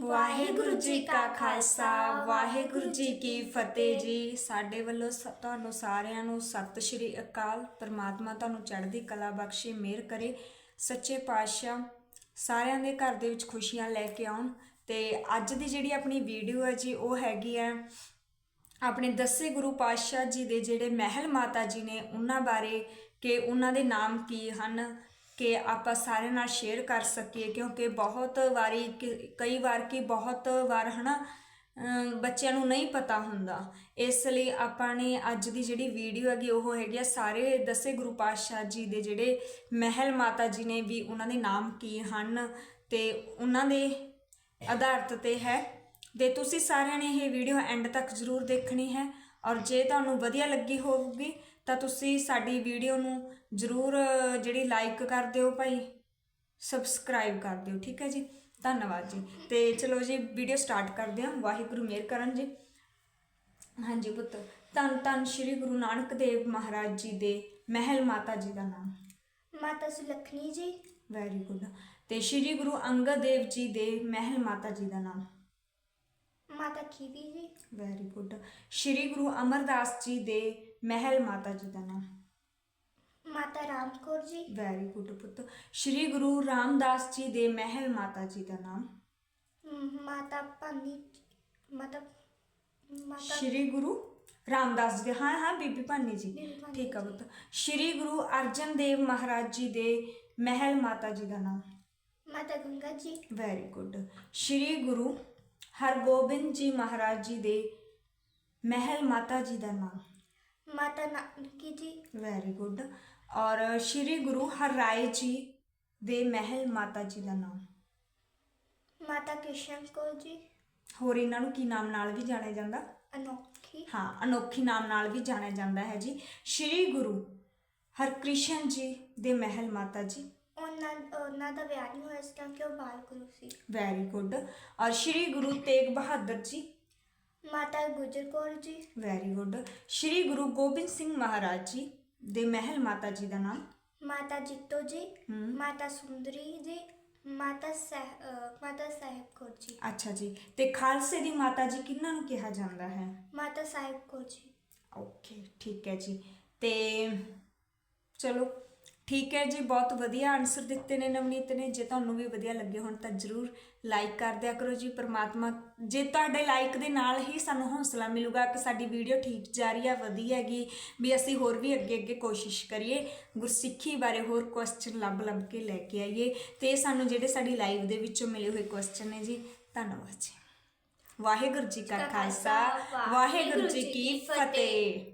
ਵਾਹਿਗੁਰੂ ਜੀ ਕਾ ਖਾਲਸਾ, ਵਾਹਿਗੁਰੂ ਜੀ ਕੀ ਫਤਿਹ ਜੀ। ਸਾਡੇ ਵੱਲੋਂ ਸ- ਤੁਹਾਨੂੰ ਸਾਰਿਆਂ ਨੂੰ ਸਤਿ ਸ਼੍ਰੀ ਅਕਾਲ। ਪ੍ਰਮਾਤਮਾ ਤੁਹਾਨੂੰ ਚੜ੍ਹਦੀ ਕਲਾ ਬਖਸ਼ੇ, ਮਿਹਰ ਕਰੇ। ਸੱਚੇ ਪਾਤਸ਼ਾਹ, ਸਾਰਿਆਂ ਦੇ ਘਰ ਦੇ ਵਿੱਚ ਖੁਸ਼ੀਆਂ ਲੈ ਕੇ ਆਉਣ। ਤੇ ਅੱਜ ਦੀ ਜਿਹੜੀ ਆਪਣੀ ਵੀਡੀਓ ਹੈ ਜੀ, ਉਹ ਹੈਗੀ ਹੈ ਆਪਣੇ ਦਸੇ ਗੁਰੂ ਪਾਤਸ਼ਾਹ ਜੀ ਦੇ ਜਿਹੜੇ ਮਹਿਲ ਮਾਤਾ ਜੀ ਨੇ, ਉਹਨਾਂ ਬਾਰੇ ਕਿ ਉਹਨਾਂ ਦੇ ਨਾਮ ਕੀ ਹਨ। ਕਿ ਆਪਾਂ ਸਾਰਿਆਂ ਨਾਲ ਸ਼ੇਅਰ ਕਰ ਸਕੀਏ, ਕਿਉਂਕਿ ਬਹੁਤ ਵਾਰੀ ਕਿ- ਕਈ ਵਾਰ ਕੀ ਬਹੁਤ ਵਾਰ ਹਨਾ, ਅਮ, ਬੱਚਿਆਂ ਨੂੰ ਨਹੀਂ ਪਤਾ ਹੁੰਦਾ। ਇਸ ਲਈ ਆਪਾਂ ਨੇ ਅੱਜ ਦੀ ਜਿਹੜੀ ਵੀਡੀਓ ਹੈਗੀ, ਉਹ ਹੈਗੀ ਆ ਸਾਰੇ ਦਸੇ ਗੁਰੂ ਪਾਤਸ਼ਾਹ ਜੀ ਦੇ ਜਿਹੜੇ ਮਹਿਲ ਮਾਤਾ ਜੀ ਨੇ ਵੀ ਉਹਨਾਂ ਦੇ ਨਾਮ ਕੀ ਹਨ ਤੇ ਉਹਨਾਂ ਦੇ ਆਧਾਰਿਤ ਤੇ ਹੈ। ਤੇ ਤੁਸੀਂ ਸਾਰਿਆਂ ਨੇ ਇਹ ਵੀਡੀਓ ਐਂਡ ਤੱਕ ਜ਼ਰੂਰ ਦੇਖਣੀ ਹੈ ਔਰ ਜੇ ਤੁਹਾਨੂੰ ਵਧੀਆ ਲੱਗੀ ਹੋਊਗੀ ਤਾਂ ਤੁਸੀਂ ਸਾਡੀ ਵੀਡੀਓ ਨੂੰ ਜ਼ਰੂਰ ਜਿਹੜੀ ਲਾਈਕ ਕਰ ਦਿਓ ਭਾਈ ਸਬਸਕ੍ਰਾਈਬ ਕਰ ਦਿਓ ਠੀਕ ਹੈ ਜੀ? ਧੰਨਵਾਦ ਜੀ। ਤੇ ਚਲੋ ਜੀ ਵੀਡੀਓ ਸਟਾਰਟ ਕਰਦੇ ਹਾਂ। ਵਾਹਿਗੁਰੂ ਮਿਹਰ ਕਰਨ ਜੀ। ਹਾਂਜੀ ਪੁੱਤ। ਧੰਨ ਧੰਨ ਸ੍ਰੀ ਗੁਰੂ ਨਾਨਕ ਦੇਵ ਮਹਾਰਾਜ ਜੀ ਦੇ ਮਹਿਲ ਮਾਤਾ ਜੀ ਦਾ ਨਾਮ। ਮਾਤਾ ਸੁਲੱਖਣੀ ਜੀ। ਵੈਰੀ ਗੁੱਡ ਤੇ ਸ੍ਰੀ ਗੁਰੂ ਅੰਗਦ ਦੇਵ ਜੀ ਦੇ ਮਹਿਲ ਮਾਤਾ ਜੀ ਦਾ ਨਾਮ। ਮਾਤਾ ਖੀਵੀ ਜੀ। ਵੈਰੀ ਗੁੱਡ ਸ੍ਰੀ ਗੁਰੂ ਅਮਰਦਾਸ ਜੀ ਦੇ ਮਹਿਲ ਮਾਤਾ ਜੀ ਦਾ ਨਾਮ। ਮਾਤਾ ਰਾਮ ਕੌਰ ਜੀ। ਵੈਰੀ ਗੁੱਡ ਪੁੱਤ। ਸ੍ਰੀ ਗੁਰੂ ਰਾਮਦਾਸ ਜੀ ਦੇ ਮਹਿਲ ਮਾਤਾ ਜੀ ਦਾ ਨਾਮ। ਮ, ਮਾਤਾ ਭਾਨੀ ਮਾਤਾ ਮਾਤਾ ਸ੍ਰੀ ਗੁਰੂ ਰਾਮਦਾਸ ਜੀ ਦੇ ਹਾਂ ਹਾਂ ਬੀਬੀ ਭਾਨੀ ਜੀ। ਬੀਬੀ ਭਾਨੀ ਠੀਕ ਆ ਪੁੱਤ। ਸ੍ਰੀ ਗੁਰੂ ਅਰਜਨ ਦੇਵ ਮਹਾਰਾਜ ਜੀ ਦੇ ਮਹਿਲ ਮਾਤਾ ਜੀ ਦਾ ਨਾਮ। ਮਾਤਾ ਗੰਗਾ ਜੀ। ਵੈਰੀ ਗੁੱਡ ਸ੍ਰੀ ਗੁਰੂ ਹਰਗੋਬਿੰਦ ਜੀ ਮਹਾਰਾਜ ਜੀ ਦੇ ਮਹਿਲ ਮਾਤਾ ਜੀ ਦਾ ਨਾਮ। ਮਾਤਾ ਨਾਨਕੀ ਜੀ। ਵੈਰੀ ਗੁੱਡ ਔਰ ਸ੍ਰੀ ਗੁਰੂ ਹਰਰਾਏ ਜੀ ਦੇ ਮਹਿਲ ਮਾਤਾ ਜੀ ਦਾ ਨਾਮ। ਮਾਤਾ ਕ੍ਰਿਸ਼ਨ ਕੌਰ ਜੀ। ਹੋਰ ਇਹਨਾਂ ਨੂੰ ਕੀ ਨਾਮ ਨਾਲ ਵੀ ਜਾਣਿਆ ਜਾਂਦਾ? ਅਨੋਖੀ। ਹਾਂ ਅਨੋਖੀ ਨਾਮ ਨਾਲ ਵੀ ਜਾਣਿਆ ਜਾਂਦਾ ਹੈ ਜੀ। ਸ੍ਰੀ ਗੁਰੂ ਹਰਕ੍ਰਿਸ਼ਨ ਜੀ ਦੇ ਮਹਿਲ ਮਾਤਾ ਜੀ। ਉਹਨਾਂ ਉਹਨਾਂ ਦਾ ਵਿਆਹ ਨਹੀਂ ਹੋਇਆ ਸੀ ਕਿਉਂਕਿ ਉਹ ਬਾਲ ਗੁਰੂ ਸੀ। ਵੈਰੀ ਗੁੱਡ ਔਰ ਸ੍ਰੀ ਗੁਰੂ ਤੇਗ ਬਹਾਦਰ ਜੀ ਮਾਤਾ ਗੁਜਰ ਕੌਰ ਜੀ। ਵੈਰੀ ਗੁੱਡ ਸ੍ਰੀ ਗੁਰੂ ਗੋਬਿੰਦ ਸਿੰਘ ਮਹਾਰਾਜ ਜੀ ਦੇ ਮਹਿਲ ਮਾਤਾ ਜੀ ਦਾ ਨਾਮ? ਮਾਤਾ ਜਿੱਤੋ ਜੀ ਹਮ। ਮਾਤਾ ਸੁੰਦਰੀ ਜੀ ਮਾਤਾ ਸਹਿ ਮਾਤਾ ਸਾਹਿਬ ਕੌਰ ਜੀ। ਅੱਛਾ ਜੀ। ਤੇ ਖਾਲਸੇ ਦੀ ਮਾਤਾ ਜੀ ਕਿਹਨਾਂ ਨੂੰ ਕਿਹਾ ਜਾਂਦਾ ਹੈ? ਮਾਤਾ ਸਾਹਿਬ ਕੌਰ ਜੀ। ਓਕੇ ਠੀਕ ਹੈ ਜੀ। ਤੇ ਚਲੋ ਠੀਕ ਹੈ ਜੀ ਬਹੁਤ ਵਧੀਆ ਆਨਸਰ ਦਿੱਤੇ ਨੇ ਨਵਨੀਤ ਨੇ। ਜੇ ਤੁਹਾਨੂੰ ਵੀ ਵਧੀਆ ਲੱਗੇ ਹੋਣ ਤਾਂ ਜਰੂਰ ਲਾਈਕ ਕਰ ਦਿਆ ਕਰੋ ਜੀ। ਪ੍ਰਮਾਤਮਾ ਜੇ ਤੁਹਾਡੇ ਲਾਈਕ ਦੇ ਨਾਲ ਹੀ ਸਾਨੂੰ ਹੌਸਲਾ ਮਿਲੂਗਾ ਕਿ ਸਾਡੀ ਵੀਡੀਓ ਠੀਕ ਜਾ ਰਹੀ ਹੈ ਵਧੀਆ ਹੈਗੀ ਵੀ ਅਸੀਂ ਹੋਰ ਵੀ ਅੱਗੇ ਅੱਗੇ ਕੋਸ਼ਿਸ਼ ਕਰੀਏ ਗੁਰਸਿੱਖੀ ਬਾਰੇ ਹੋਰ ਕੁਐਸਚਨ ਲੱਭ ਲੱਭ ਕੇ ਲੈ ਕੇ ਆਈਏ ਤੇ ਇਹ ਸਾਨੂੰ ਜਿਹੜੇ ਸਾਡੀ ਲਾਈਵ ਦੇ ਵਿੱਚੋਂ ਮਿਲੇ ਹੋਏ ਕੁਐਸਚਨ ਨੇ ਜੀ ਧੰਨਵਾਦ ਜੀ। ਵਾਹਿਗੁਰੂ ਜੀ ਕਾ ਖਾਲਸਾ ਵਾਹਿਗੁਰੂ ਜੀ ਕੀ ਫਤਿਹ।